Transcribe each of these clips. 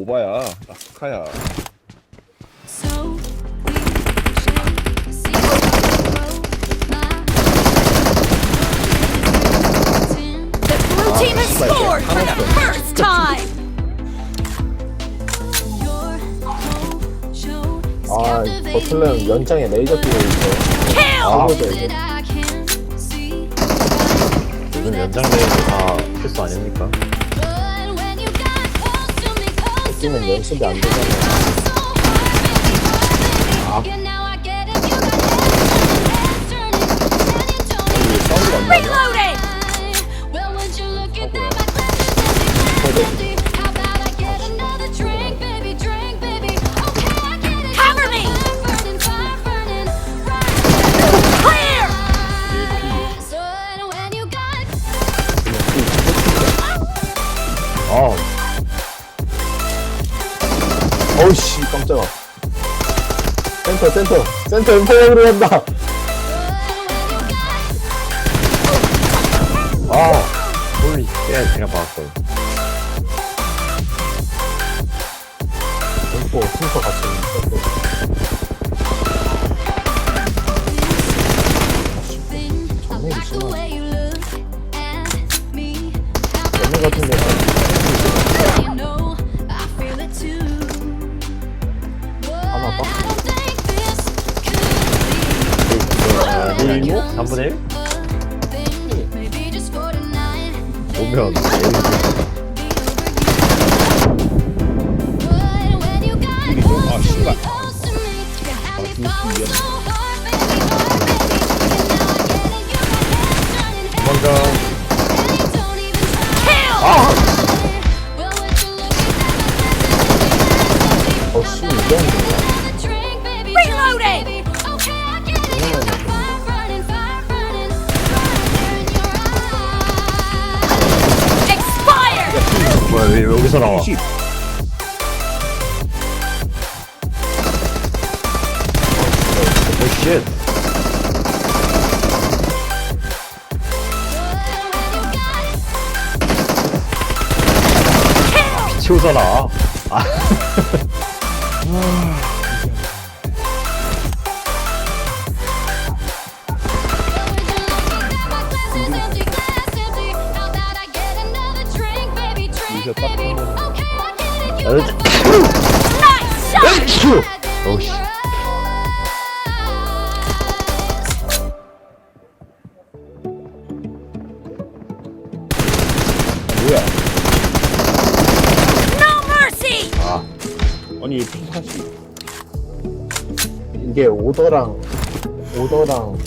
오바야 나 스카야 So we shake, see The blue team has 씨발, scored for the 하나도 first time. 아 버틀은 연장에 레이저 끼고 있어 Kill. 아 그거죠 이제 요즘 연장 레이드 다 필수 아닙니까? 뛰면 연습이 안 되잖 깜짝아. 센터 센터. 센터 엠퍼로 간다. 아, 홀리, 쎄, 그냥 봤어요. 엠퍼 센터 같이. 있는 연애 같은 데 아, 1, 3분의 1? 오면, 아 씨발. 먼 오, 쉣. 치우잖아. 아, 이제 딱 한번 Nice shot. 어우씨. 이게 오더랑 오더랑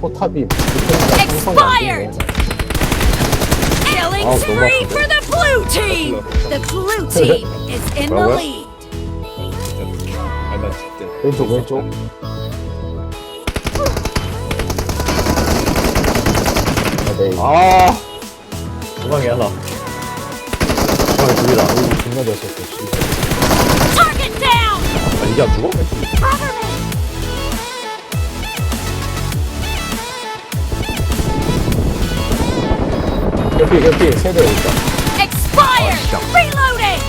포탑이 상성이 안 Expired. 되네 Killing Oh, spree toma. for the blue team. The blue team is in the Well, lead. 아나 진짜 왼쪽 왼쪽 아 네 아. 중앙에 하나. 중앙에 두 개다. 존나 잘 썼어 씨. Target down. 아, 이게 안 죽어? Cover me. 개피 개피 세대 있다 Expired. Reloading.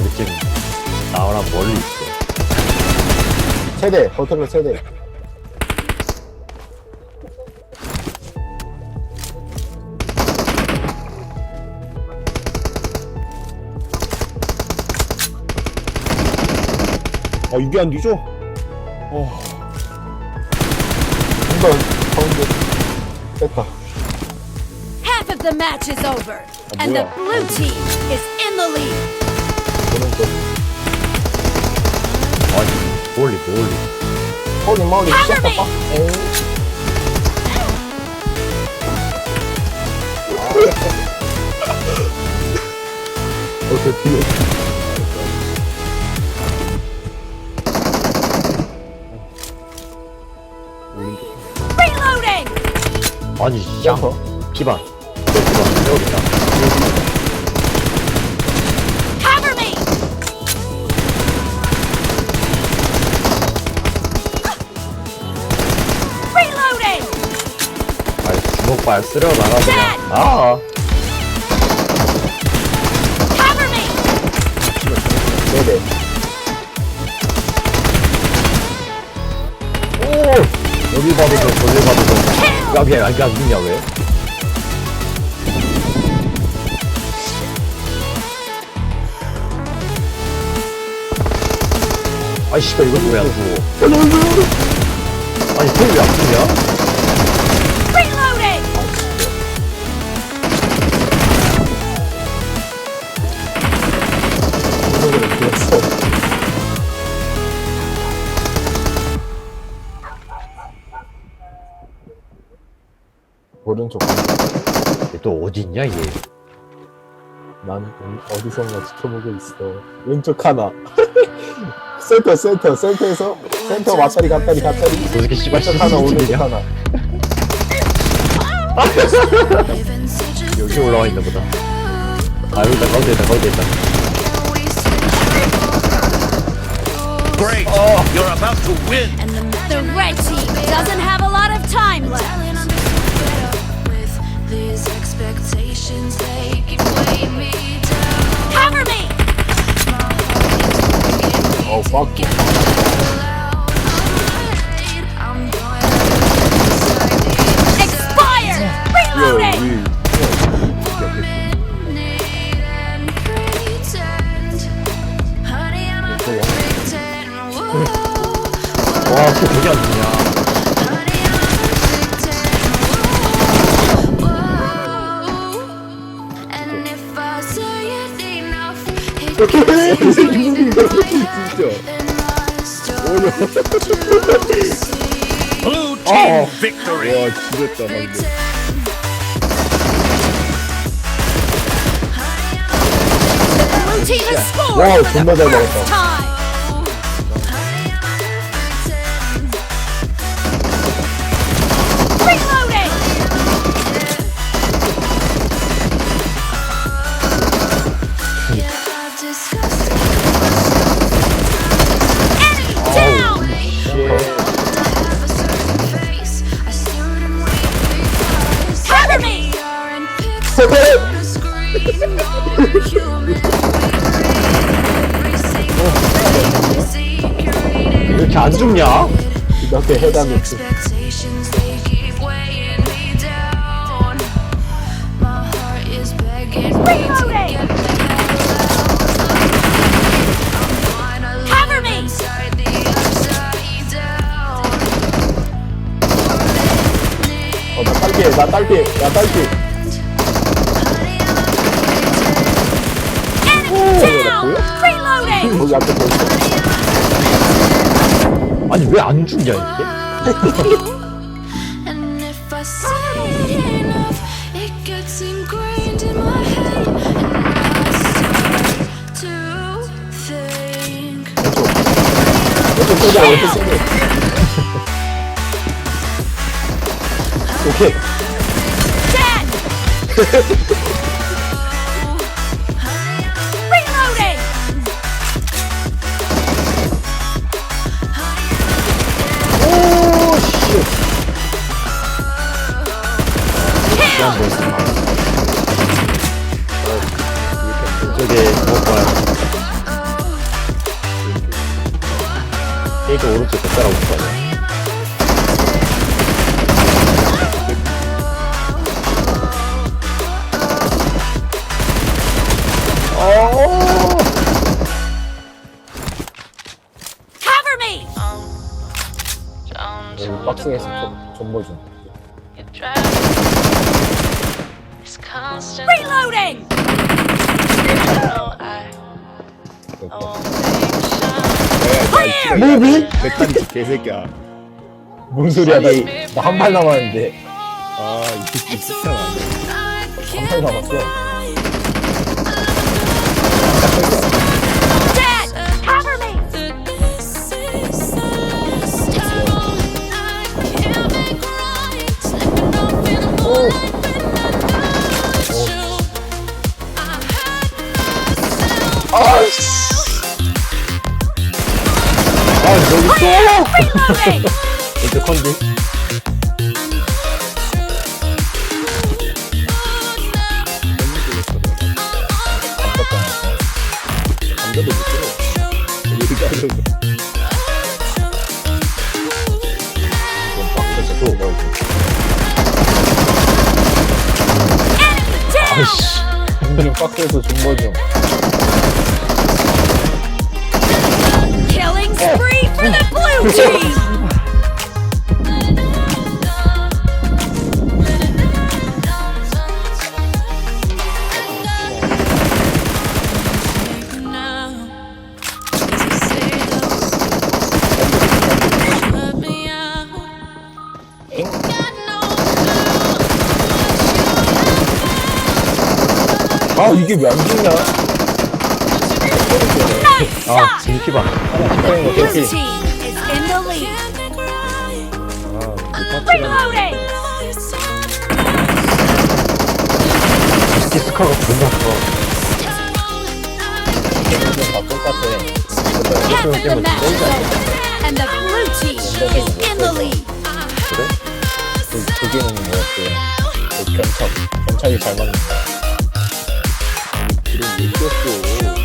우리 팀 나오나 멀리 있어. 세대 버틀러 세대 어 이게 안 뒤져? 한번 가운데 뺐다 Half of the match is over, and the 뭐야? blue team is in the lead. 오른쪽 아니, 멀리, 멀리. 허리 머리 Cover 시작할까? 에이 어떻게 뒤에 Reloading. 아니 양 점퍼. 기반 저 기반 여기 있다 Cover me! Reloading! 아니 주먹발 쓰러 나가 그냥 아 Cover me! 네네 오 여기 봐도 좀 저기 봐도 좀 왜, 안 죽냐, 왜? 아이, 씨발, 이거 왜안 죽어? 아니, 형 왜안 죽냐? 오른쪽 얘또 어디 있냐, 얘? 난 어- 어디선가 지켜보고 있어. 왼쪽 하나. 센터 센터 센터에서 센터 왔다리 갔다리 갔다리. 저 새끼 씨발 왼쪽 하나 오른쪽? 하나. 여기 올라와 있나 보다. 아, 여기다, 가운데 있다, 가운데 있다. Great! You're about to win! and the The red team doesn't have a lot of time left. Cover me! 어 fuck. I'm going Expired! Reloading! need and pretend. Honey, I'm a pretend. Whoa. 와, 또 되게 안 죽냐? Blue team victory! 와 지렸다 방금. Blue team has scored 와우 for 존나 the 잘 first 먹었다. time! 안 죽냐? 이렇게. 어나 딸피 나 딸피 나 딸피. Down! Reloading! 거기 앞에 뭐 있어. 아니, 왜 안 죽냐, 이게? I 얘가 오른쪽 못 따라올 거 아니야? Cover me! 여기 박스에서 좀- 정보 좀. 무비? 백단지 개새끼야. 뭔 소리야 나한 발 남았는데 아 이 새끼 진짜 안 돼. 한발 남았어. Dead! Cover me! 아, 여기 Reloading! 이제 컨디. 감자도 못 들어. 얘기가 안 되고. 아이씨. 완전 빡세서 준 거죠. 아 이게 왜 안 죽냐? 아. 아, Reloading! 디스커가 존나 커. 그래? 그, 그게는 뭐였어요? 그 견착, 견착이 잘 맞는다. 왜 꼈어?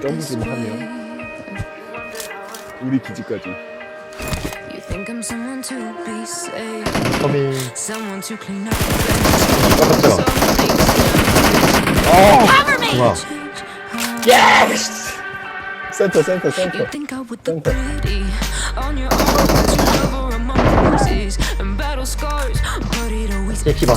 점프 this 좀 하면. way. 우리 기지까지. You think I'm someone to be saved, 커밍. someone to clean up. 깜짝이야. Cover me! 좋아. 센터, 센터, 센터. You think I would look Center. pretty on your own, but you cover up my bruises and battle scars, but it always 디키반.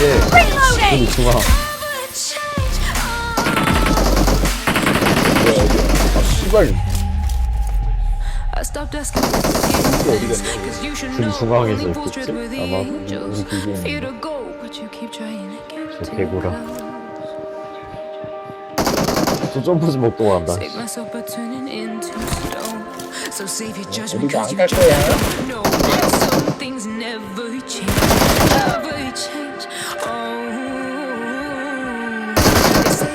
예. Reloading! 여기 중앙. never change. 거야, 어디야. 아, 씨발. I stopped asking for forgiveness, 'cause you should 중- know 중앙에서 있겠지? 아마 우리 get 저 개구라. 저 점프 좀 먹고 간다. Save myself by turning into stone. So save your judgment, 어디가 'cause you 안갈 거야?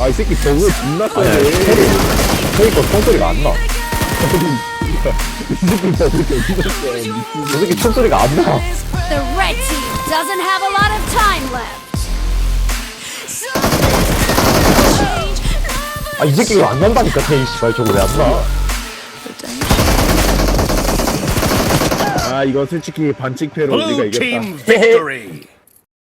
아, 이 새끼 저거 존나 아니야, 세네. 캐리. 캐리거 콩소리가 안 나. 이 새끼 저거 존나 세. 저 새끼 총소리가 안 나. The red team doesn't have a lot of time left. 아, 이 새끼가 왜안 난다니까, 테이 씨발. 저거 왜 안 나? 아, 이거 솔직히 반칙패로 우리가 Blue 이겼다. team victory.